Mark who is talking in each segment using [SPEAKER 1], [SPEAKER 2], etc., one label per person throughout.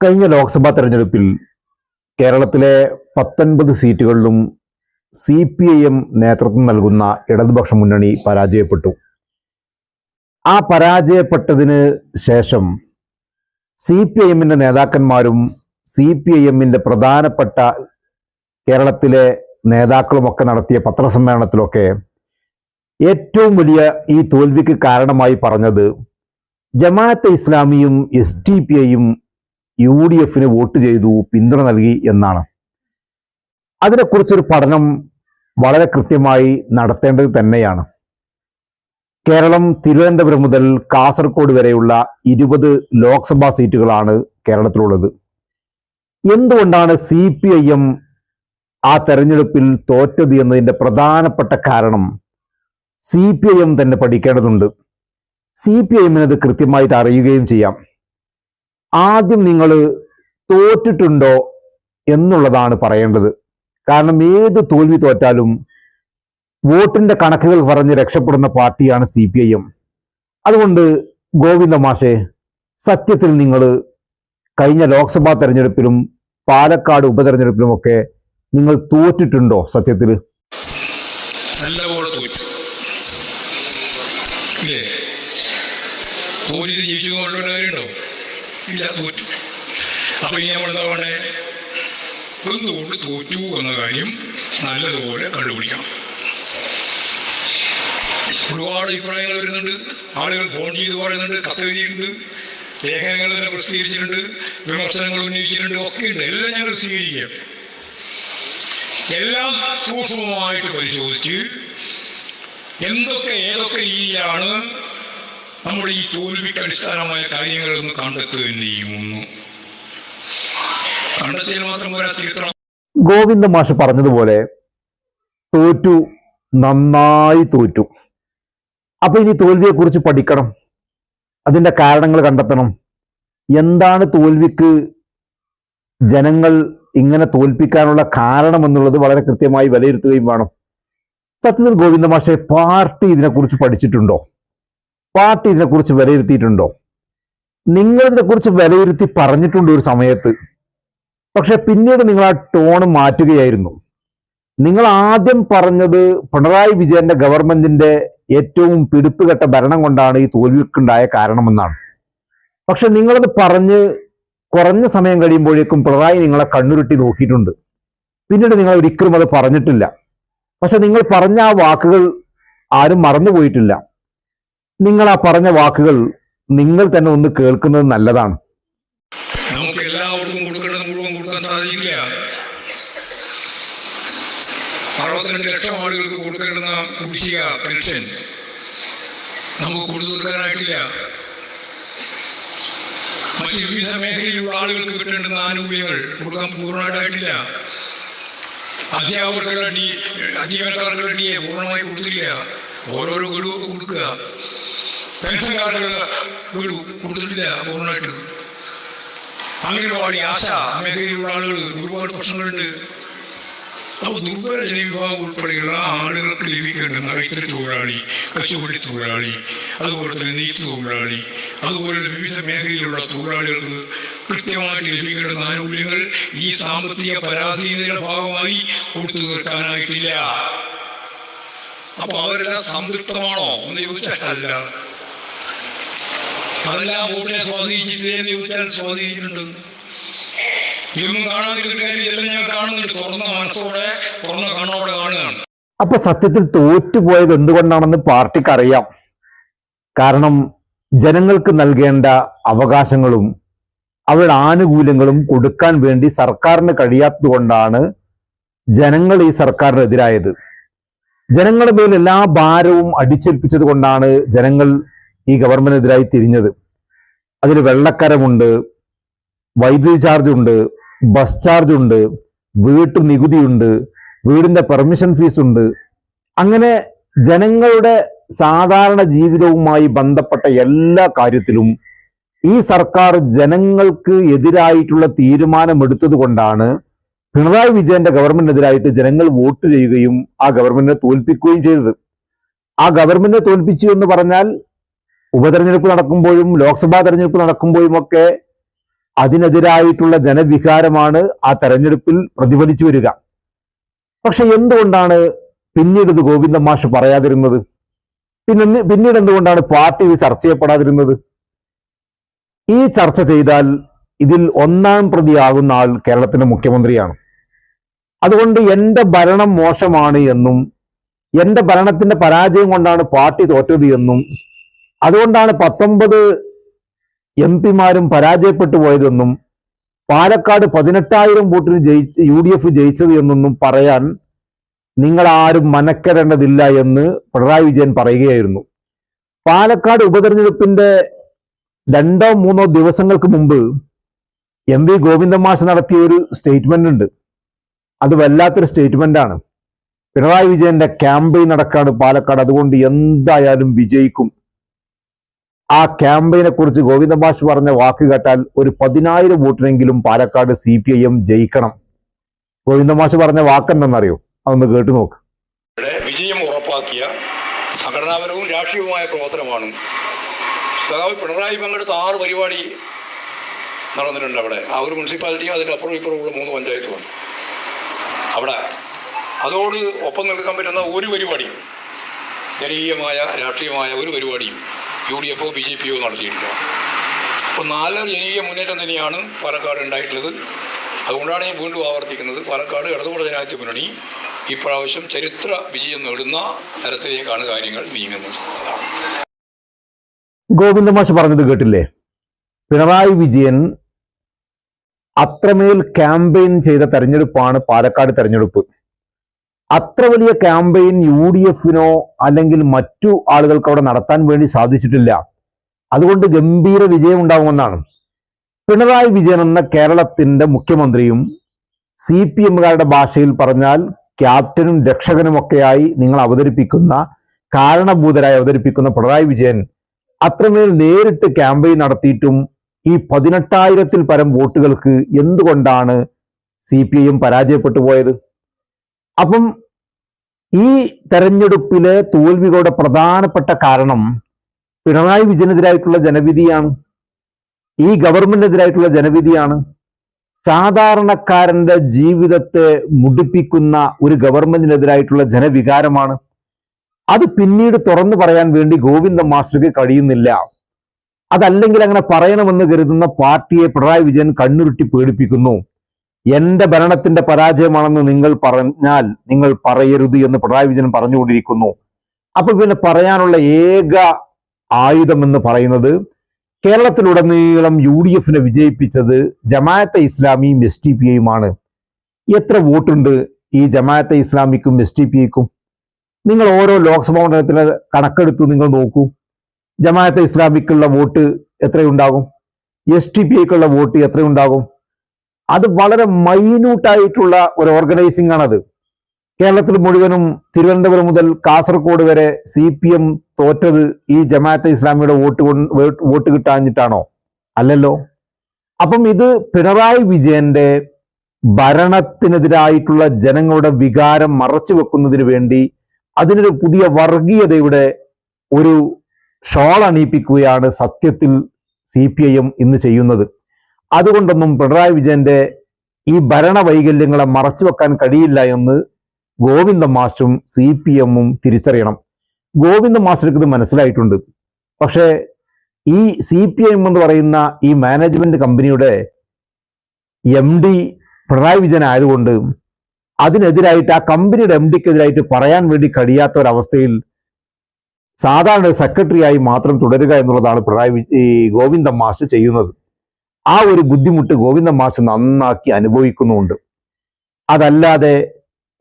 [SPEAKER 1] കഴിഞ്ഞ ലോക്സഭാ തെരഞ്ഞെടുപ്പിൽ കേരളത്തിലെ പത്തൊൻപത് സീറ്റുകളിലും സി പി ഐ എം നേതൃത്വം നൽകുന്ന ഇടതുപക്ഷ മുന്നണി പരാജയപ്പെട്ടു. ആ പരാജയപ്പെട്ടതിന് ശേഷം സി പി ഐ എമ്മിന്റെ നേതാക്കന്മാരും സി പി ഐ എമ്മിന്റെ പ്രധാനപ്പെട്ട കേരളത്തിലെ നേതാക്കളുമൊക്കെ നടത്തിയ പത്രസമ്മേളനത്തിലൊക്കെ ഏറ്റവും വലിയ ഈ തോൽവിക്ക് കാരണമായി പറഞ്ഞത് ജമാഅത്തെ ഇസ്ലാമിയും എസ് ടി പി ഐയും യു ഡി എഫിന് വോട്ട് ചെയ്തു പിന്തുണ നൽകി എന്നാണ്. അതിനെക്കുറിച്ചൊരു പഠനം വളരെ കൃത്യമായി നടത്തേണ്ടത് തന്നെയാണ്. കേരളം തിരുവനന്തപുരം മുതൽ കാസർഗോഡ് വരെയുള്ള ഇരുപത് ലോക്സഭാ സീറ്റുകളാണ് കേരളത്തിലുള്ളത്. എന്തുകൊണ്ടാണ് സി പി ഐ എം ആ തെരഞ്ഞെടുപ്പിൽ തോറ്റത് എന്നതിന്റെ പ്രധാനപ്പെട്ട കാരണം സി പി ഐ എം തന്നെ പഠിക്കേണ്ടതുണ്ട്. സി പി ഐ എമ്മിനത് കൃത്യമായിട്ട് അറിയുകയും ചെയ്യാം. ആദ്യം നിങ്ങൾ തോറ്റിട്ടുണ്ടോ എന്നുള്ളതാണ് പറയേണ്ടത്. കാരണം ഏത് തോൽവി തോറ്റാലും വോട്ടിന്റെ കണക്കുകൾ പറഞ്ഞ് രക്ഷപ്പെടുന്ന പാർട്ടിയാണ് സി പി ഐ എം അതുകൊണ്ട് ഗോവിന്ദ മാഷെ സത്യത്തിൽ നിങ്ങൾ കഴിഞ്ഞ ലോക്സഭാ തെരഞ്ഞെടുപ്പിലും പാലക്കാട് ഉപതെരഞ്ഞെടുപ്പിലും ഒക്കെ നിങ്ങൾ തോറ്റിട്ടുണ്ടോ സത്യത്തിൽ?
[SPEAKER 2] തോറ്റിട്ട് ജീവിച്ചു കാര്യമുണ്ടോ ഇല്ല തോറ്റു. അപ്പൊ ഇനി നമ്മൾ എന്താ വേണ്ടേ? എന്തുകൊണ്ട് തോറ്റു എന്ന കാര്യം നല്ലതുപോലെ കണ്ടുപിടിക്കണം. ഒരുപാട് അഭിപ്രായങ്ങൾ വരുന്നുണ്ട്. ആളുകൾ ഫോൺ ചെയ്ത് പറയുന്നുണ്ട് കത്ത് എഴുതിയിട്ടുണ്ട് ലേഖനങ്ങൾ തന്നെ പ്രസിദ്ധീകരിച്ചിട്ടുണ്ട് വിമർശനങ്ങൾ ഉന്നയിച്ചിട്ടുണ്ട് ഒക്കെ ഉണ്ട് എല്ലാം ഞങ്ങൾ സ്വീകരിക്കുക എല്ലാം സൂക്ഷ്മമായിട്ട് പരിശോധിച്ച് എന്തൊക്കെ ഏതൊക്കെ രീതിയിലാണ് നമ്മുടെ ഈ തോൽവിക്ക് അടിസ്ഥാനമായ കാര്യങ്ങളെന്ന് കണ്ടെത്തുക തന്നെ ചെയ്യുമെന്ന് കണ്ടെത്തിയാൽ മാത്രം പോരാ തീർത്ഥം
[SPEAKER 1] ഗോവിന്ദ മാഷ് പറഞ്ഞതുപോലെ തോറ്റു നന്നായി തോറ്റു. അപ്പൊ ഇനി തോൽവിയെക്കുറിച്ച് പഠിക്കണം. അതിന്റെ കാരണങ്ങൾ കണ്ടെത്തണം. എന്താണ് തോൽവിക്ക് ജനങ്ങൾ ഇങ്ങനെ തോൽപ്പിക്കാനുള്ള കാരണം എന്നുള്ളത് വളരെ കൃത്യമായി വിലയിരുത്തുകയും വേണം. സത്യത്തിൽ ഗോവിന്ദ മാഷെ പാർട്ടി ഇതിനെക്കുറിച്ച് പഠിച്ചിട്ടുണ്ടോ? പാർട്ടി ഇതിനെക്കുറിച്ച് വിലയിരുത്തിയിട്ടുണ്ടോ? നിങ്ങൾ ഇതിനെക്കുറിച്ച് വിലയിരുത്തി പറഞ്ഞിട്ടുണ്ട് ഒരു സമയത്ത്. പക്ഷെ പിന്നീട് നിങ്ങൾ ആ ടോൺ മാറ്റുകയായിരുന്നു. നിങ്ങൾ ആദ്യം പറഞ്ഞത് പിണറായി വിജയന്റെ ഗവൺമെന്റിന്റെ ഏറ്റവും പിടിപ്പുകെട്ട ഭരണം കൊണ്ടാണ് ഈ തോൽവിക്കുണ്ടായ കാരണമെന്നാണ്. പക്ഷെ നിങ്ങളത് പറഞ്ഞ് കുറഞ്ഞ സമയം കഴിയുമ്പോഴേക്കും പിണറായി നിങ്ങളെ കണ്ണുരുട്ടി നോക്കിയിട്ടുണ്ട്. പിന്നീട് നിങ്ങൾ ഒരിക്കലും അത് പറഞ്ഞിട്ടില്ല. പക്ഷെ നിങ്ങൾ പറഞ്ഞ ആ വാക്കുകൾ ആരും മറന്നുപോയിട്ടില്ല. നിങ്ങൾ ആ പറഞ്ഞ വാക്കുകൾ നിങ്ങൾ തന്നെ ഒന്ന് കേൾക്കുന്നത് നല്ലതാണ്.
[SPEAKER 2] നമുക്ക് എല്ലാവർക്കും കൊടുക്കേണ്ടത് മുഴുവൻ കൊടുക്കാൻ സാധിക്കില്ല. അറുപത്തിരണ്ട് ലക്ഷം ആളുകൾക്ക് കൊടുക്കേണ്ടുന്ന കുടിശ്ശിക പെൻഷൻ നമുക്ക് കൊടുത്തു തീർക്കാനായിട്ടില്ല. മറ്റ് വിവിധ മേഖലയിലുള്ള ആളുകൾക്ക് കിട്ടേണ്ടുന്ന ആനുകൂല്യങ്ങൾ കൊടുക്കാൻ പൂർണമായിട്ടായിട്ടില്ല. അധ്യാപകർക്കുള്ള ഡി പൂർണമായി കൊടുത്തില്ല. ഓരോരോ ഗഡുവൊക്കെ കൊടുക്കുക. പെൻഷൻകാർക്ക് വീട് കൊടുത്തിട്ടില്ല പൂർണമായിട്ട്. അംഗനവാടി ആശ മേഖലയിലുള്ള ആളുകൾ ഒരുപാട് പ്രശ്നങ്ങളുണ്ട്. അപ്പോൾ ദുർബല ജനവിഭാഗം ഉൾപ്പെടെയുള്ള ആളുകൾക്ക് ലഭിക്കേണ്ടുന്ന കൈത്തറി തൊഴിലാളി കശുപടി തൊഴിലാളി അതുപോലെ തന്നെ നെയ്ത്ത് തൊഴിലാളി അതുപോലെ വിവിധ മേഖലയിലുള്ള തൊഴിലാളികൾക്ക് കൃത്യമായിട്ട് ലഭിക്കേണ്ടുന്ന ആനുകൂല്യങ്ങൾ ഈ സാമ്പത്തിക പരാധീനതയുടെ ഭാഗമായി കൊടുത്തു തീർക്കാനായിട്ടില്ല. അപ്പോൾ അവരെല്ലാം സംതൃപ്തമാണോ? എന്ന് ചോദിച്ചാൽ അല്ല. അതെല്ലാം വോട്ടിനെ സ്വാധീനിച്ചിട്ടില്ലേ എന്ന് ചോദിച്ചാൽ സ്വാധീനിച്ചിട്ടുണ്ട്. ഇതൊന്നും കാണാതിരുന്ന ഇതെല്ലാം ഞാൻ കാണുന്നുണ്ട്. തുറന്ന മനസ്സോടെ തുറന്ന കണ്ണോടെ കാണുകയാണ്.
[SPEAKER 1] അപ്പൊ സത്യത്തിൽ തോറ്റുപോയത് എന്തുകൊണ്ടാണെന്ന് പാർട്ടിക്ക് അറിയാം കാരണം ജനങ്ങൾക്ക് നൽകേണ്ട അവകാശങ്ങളും അവരുടെ ആനുകൂല്യങ്ങളും കൊടുക്കാൻ വേണ്ടി സർക്കാരിന് കഴിയാത്തത് കൊണ്ടാണ് ജനങ്ങൾ ഈ സർക്കാരിനെതിരായത്. ജനങ്ങളുടെ മേൽ എല്ലാ ഭാരവും അടിച്ചേൽപ്പിച്ചത് കൊണ്ടാണ് ജനങ്ങൾ ഈ ഗവൺമെന്റിനെതിരായി തിരിഞ്ഞത്. അതിൽ വെള്ളക്കരമുണ്ട് വൈദ്യുതി ചാർജ് ഉണ്ട് ബസ് ചാർജ് ഉണ്ട് വീട്ടു നികുതിയുണ്ട് വീടിന്റെ പെർമിഷൻ ഫീസ് ഉണ്ട്. അങ്ങനെ ജനങ്ങളുടെ സാധാരണ ജീവിതവുമായി ബന്ധപ്പെട്ട എല്ലാ കാര്യത്തിലും ഈ സർക്കാർ ജനങ്ങൾക്ക് എതിരായിട്ടുള്ള തീരുമാനമെടുത്തത് കൊണ്ടാണ് പിണറായി വിജയന്റെ ഗവൺമെന്റിനെതിരായിട്ട് ജനങ്ങൾ വോട്ട് ചെയ്യുകയും ആ ഗവൺമെന്റിനെ തോൽപ്പിക്കുകയും ചെയ്തത്. ആ ഗവൺമെന്റിനെ തോൽപ്പിച്ചു എന്ന് പറഞ്ഞാൽ ഉപതെരഞ്ഞെടുപ്പ് നടക്കുമ്പോഴും ലോക്സഭാ തെരഞ്ഞെടുപ്പ് നടക്കുമ്പോഴും ഒക്കെ അതിനെതിരായിട്ടുള്ള ജനവികാരമാണ് ആ തെരഞ്ഞെടുപ്പിൽ പ്രതിഫലിച്ചു വരിക. പക്ഷെ എന്തുകൊണ്ടാണ് പിന്നീട് ഇത് ഗോവിന്ദ മാഷ് പറയാതിരുന്നത്? പിന്നെ പിന്നീട് എന്തുകൊണ്ടാണ് പാർട്ടി ഇത് ചർച്ച ചെയ്യപ്പെടാതിരുന്നത്? ഈ ചർച്ച ചെയ്താൽ ഇതിൽ ഒന്നാം പ്രതിയാകുന്ന ആൾ കേരളത്തിന്റെ മുഖ്യമന്ത്രിയാണ്. അതുകൊണ്ട് എന്റെ ഭരണം മോശമാണ് എന്നും എന്റെ ഭരണത്തിന്റെ പരാജയം കൊണ്ടാണ് പാർട്ടി തോറ്റത് എന്നും അതുകൊണ്ടാണ് പത്തൊമ്പത് എം പിമാരും പരാജയപ്പെട്ടു പോയതെന്നും പാലക്കാട് പതിനെട്ടായിരം വോട്ടിന് ജയിച്ച് യു ഡി എഫ് ജയിച്ചത് എന്നൊന്നും പറയാൻ നിങ്ങൾ ആരും മനക്കെടേണ്ടതില്ല എന്ന് പിണറായി വിജയൻ പറയുകയായിരുന്നു. പാലക്കാട് ഉപതെരഞ്ഞെടുപ്പിന്റെ രണ്ടോ മൂന്നോ ദിവസങ്ങൾക്ക് മുമ്പ് എം വി ഗോവിന്ദമാഷ് നടത്തിയ ഒരു സ്റ്റേറ്റ്മെന്റ് ഉണ്ട്. അത് വല്ലാത്തൊരു സ്റ്റേറ്റ്മെന്റ് ആണ്. പിണറായി വിജയന്റെ ക്യാമ്പയിൻ നടക്കാണ് പാലക്കാട്. അതുകൊണ്ട് എന്തായാലും വിജയിക്കും ആ ക്യാമ്പയിനെ കുറിച്ച് ഗോവിന്ദമാഷ് പറഞ്ഞ വാക്ക് കേട്ടാൽ ഒരു പതിനായിരം വോട്ടിനെങ്കിലും Palakkad C P I M ജയിക്കണം. ഗോവിന്ദമാഷ് പറഞ്ഞ വാക്കെന്തെന്നറിയോ അതൊന്ന് കേട്ടു നോക്ക്.
[SPEAKER 2] വിജയം ഉറപ്പാക്കിയ സംഘടനാപരവും രാഷ്ട്രീയവുമായ പ്രവർത്തനമാണ്. പിണറായി പങ്കെടുത്ത ആറ് പരിപാടി നടന്നിട്ടുണ്ട് അവിടെ. ആ ഒരു മുനിസിപ്പാലിറ്റിയും അതിന്റെ അപ്പുറം ഇപ്പുറമുള്ള മൂന്ന് പഞ്ചായത്തുമാണ്. അവിടെ അതോട് ഒപ്പം നിൽക്കാൻ പറ്റുന്ന ഒരു പരിപാടിയും ജനകീയമായ രാഷ്ട്രീയമായ ഒരു പരിപാടിയും യു ഡി എഫോ ബി ജെ പിയോ നടത്തിയിട്ടില്ല അപ്പോൾ നാല് ജനകീയ മുന്നേറ്റം തന്നെയാണ് പാലക്കാട് ഉണ്ടായിട്ടുള്ളത്. അതുകൊണ്ടാണ് ഞാൻ വീണ്ടും ആവർത്തിക്കുന്നത്. പാലക്കാട് ഇടതുപക്ഷ ജനാധിപത്യ മുന്നണി ഇപ്രാവശ്യം ചരിത്ര വിജയം നേടുന്ന തരത്തിലേക്കാണ് കാര്യങ്ങൾ നീങ്ങുന്നത്.
[SPEAKER 1] ഗോവിന്ദമാഷ് പറഞ്ഞത് കേട്ടില്ലേ? പിണറായി വിജയൻ അത്രമേൽ ക്യാമ്പയിൻ ചെയ്ത തെരഞ്ഞെടുപ്പാണ് പാലക്കാട് തെരഞ്ഞെടുപ്പ്. അത്ര വലിയ ക്യാമ്പയിൻ യു ഡി എഫിനോ അല്ലെങ്കിൽ മറ്റു ആളുകൾക്ക് അവിടെ നടത്താൻ വേണ്ടി സാധിച്ചിട്ടില്ല. അതുകൊണ്ട് ഗംഭീര വിജയം ഉണ്ടാകുമെന്നാണ് പിണറായി വിജയൻ എന്ന കേരളത്തിന്റെ മുഖ്യമന്ത്രിയും സി പി എമ്മുകാരുടെ ഭാഷയിൽ പറഞ്ഞാൽ ക്യാപ്റ്റനും രക്ഷകനുമൊക്കെയായി നിങ്ങൾ അവതരിപ്പിക്കുന്ന കാരണഭൂതരായി അവതരിപ്പിക്കുന്ന പിണറായി വിജയൻ അത്രമേൽ നേരിട്ട് ക്യാമ്പയിൻ നടത്തിയിട്ടും ഈ പതിനെട്ടായിരത്തിൽ പരം വോട്ടുകൾക്ക് എന്തുകൊണ്ടാണ് സി പരാജയപ്പെട്ടു പോയത്? അപ്പം ഈ തെരഞ്ഞെടുപ്പിലെ തോൽവികളുടെ പ്രധാനപ്പെട്ട കാരണം പിണറായി വിജയനെതിരായിട്ടുള്ള ജനവിധിയാണ്. ഈ ഗവൺമെന്റിനെതിരായിട്ടുള്ള ജനവിധിയാണ്. സാധാരണക്കാരന്റെ ജീവിതത്തെ മുടിപ്പിക്കുന്ന ഒരു ഗവൺമെന്റിനെതിരായിട്ടുള്ള ജനവികാരമാണ്. അത് പിന്നീട് തുറന്നു പറയാൻ വേണ്ടി ഗോവിന്ദ മാസ്റ്റർക്ക് കഴിയുന്നില്ല. അതല്ലെങ്കിൽ അങ്ങനെ പറയണമെന്ന് കരുതുന്ന പാർട്ടിയെ പിണറായി വിജയൻ കണ്ണുരുട്ടി പേടിപ്പിക്കുന്നു. എന്റെ ഭരണത്തിന്റെ പരാജയമാണെന്ന് നിങ്ങൾ പറഞ്ഞാൽ നിങ്ങൾ പറയരുത് എന്ന് പിണറായി വിജയൻ പറഞ്ഞുകൊണ്ടിരിക്കുന്നു. അപ്പൊ പിന്നെ പറയാനുള്ള ഏക ആയുധം എന്ന് പറയുന്നത് കേരളത്തിലുടനീളം യു ഡി എഫിനെ വിജയിപ്പിച്ചത് ജമാഅത്തെ ഇസ്ലാമിയും എസ് ടി പി ഐയുമാണ്. എത്ര വോട്ടുണ്ട് ഈ ജമാഅത്തെ ഇസ്ലാമിക്കും എസ് ടി പി ഐക്കും? നിങ്ങൾ ഓരോ ലോക്സഭാ മണ്ഡലത്തിലെ കണക്കെടുത്ത് നിങ്ങൾ നോക്കൂ. ജമാഅത്തെ ഇസ്ലാമിക്കുള്ള വോട്ട് എത്രയുണ്ടാകും? എസ് ടി പി ഐക്കുള്ള വോട്ട് എത്രയുണ്ടാകും? അത് വളരെ മൈന്യൂട്ടായിട്ടുള്ള ഒരു ഓർഗനൈസിംഗ് ആണത്. കേരളത്തിൽ മുഴുവനും തിരുവനന്തപുരം മുതൽ കാസർഗോഡ് വരെ സി പി എം തോറ്റത് ഈ ജമാഅത്തെ ഇസ്ലാമിയുടെ വോട്ട് വോട്ട് കിട്ടാഞ്ഞിട്ടാണോ? അല്ലല്ലോ. അപ്പം ഇത് പിണറായി വിജയന്റെ ഭരണത്തിനെതിരായിട്ടുള്ള ജനങ്ങളുടെ വികാരം മറച്ചു വെക്കുന്നതിന് വേണ്ടി അതിനൊരു പുതിയ വർഗീയതയുടെ ഒരു ഷോൾ അണിയിപ്പിക്കുകയാണ് സത്യത്തിൽ സി പി ഐ എം ഇന്ന് ചെയ്യുന്നത്. അതുകൊണ്ടൊന്നും പിണറായി വിജയന്റെ ഈ ഭരണ വൈകല്യങ്ങളെ മറച്ചു വെക്കാൻ കഴിയില്ല എന്ന് ഗോവിന്ദ മാസ്റ്ററും സി പി എമ്മും തിരിച്ചറിയണം. ഗോവിന്ദ മാസ്റ്റർക്ക് ഇത് മനസ്സിലായിട്ടുണ്ട്. പക്ഷേ ഈ സി പി എം എന്ന് പറയുന്ന ഈ മാനേജ്മെന്റ് കമ്പനിയുടെ എം ഡി പിണറായി വിജയൻ ആയതുകൊണ്ട് അതിനെതിരായിട്ട് ആ കമ്പനിയുടെ എം ഡിക്കെതിരായിട്ട് പറയാൻ വേണ്ടി കഴിയാത്ത ഒരവസ്ഥയിൽ സാധാരണ സെക്രട്ടറിയായി മാത്രം തുടരുക എന്നുള്ളതാണ് പിണറായി ഈ ഗോവിന്ദ മാസ്റ്റർ ചെയ്യുന്നത്. ആ ഒരു ബുദ്ധിമുട്ട് ഗോവിന്ദ മാസ് നന്നാക്കി അനുഭവിക്കുന്നുണ്ട് അതല്ലാതെ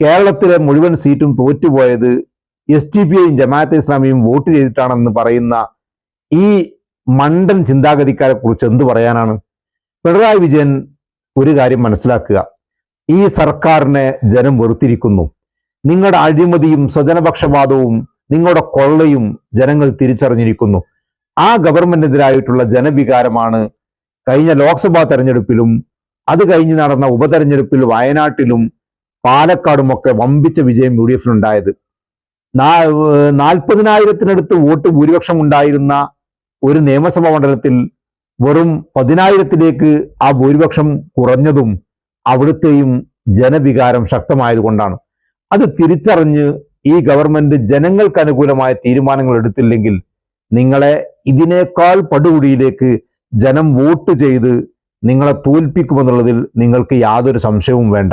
[SPEAKER 1] കേരളത്തിലെ മുഴുവൻ സീറ്റും തോറ്റുപോയത് എസ് ടി പി ഐയും ജമാഅത്തെ ഇസ്ലാമിയും വോട്ട് ചെയ്തിട്ടാണെന്ന് പറയുന്ന ഈ മണ്ടൻ ചിന്താഗതിക്കാരെ കുറിച്ച് എന്ത് പറയാനാണ്? പിണറായി വിജയൻ ഒരു കാര്യം മനസ്സിലാക്കുക. ഈ സർക്കാരിനെ ജനം വെറുത്തിരിക്കുന്നു. നിങ്ങളുടെ അഴിമതിയും സ്വജനപക്ഷപാതവും നിങ്ങളുടെ കൊള്ളയും ജനങ്ങൾ തിരിച്ചറിഞ്ഞിരിക്കുന്നു. ആ ഗവൺമെന്റിനെതിരായിട്ടുള്ള ജനവികാരമാണ് കഴിഞ്ഞ ലോക്സഭാ തെരഞ്ഞെടുപ്പിലും അത് കഴിഞ്ഞ് നടന്ന ഉപതെരഞ്ഞെടുപ്പിൽ വയനാട്ടിലും പാലക്കാടുമൊക്കെ വമ്പിച്ച വിജയം യു ഡി എഫിനുണ്ടായത്. നാൽപ്പതിനായിരത്തിനടുത്ത് വോട്ട് ഭൂരിപക്ഷം ഉണ്ടായിരുന്ന ഒരു നിയമസഭാ മണ്ഡലത്തിൽ വെറും പതിനായിരത്തിലേക്ക് ആ ഭൂരിപക്ഷം കുറഞ്ഞതും അവിടുത്തെയും ജനവികാരം ശക്തമായതുകൊണ്ടാണ്. അത് തിരിച്ചറിഞ്ഞ് ഈ ഗവൺമെന്റ് ജനങ്ങൾക്ക് അനുകൂലമായ തീരുമാനങ്ങൾ എടുത്തില്ലെങ്കിൽ നിങ്ങളെ ഇതിനേക്കാൾ പടുകുടിയിലേക്ക് ജനം വോട്ട് ചെയ്ത് നിങ്ങളെ തോൽപ്പിക്കുമെന്നുള്ളതിൽ നിങ്ങൾക്ക് യാതൊരു സംശയവും വേണ്ട.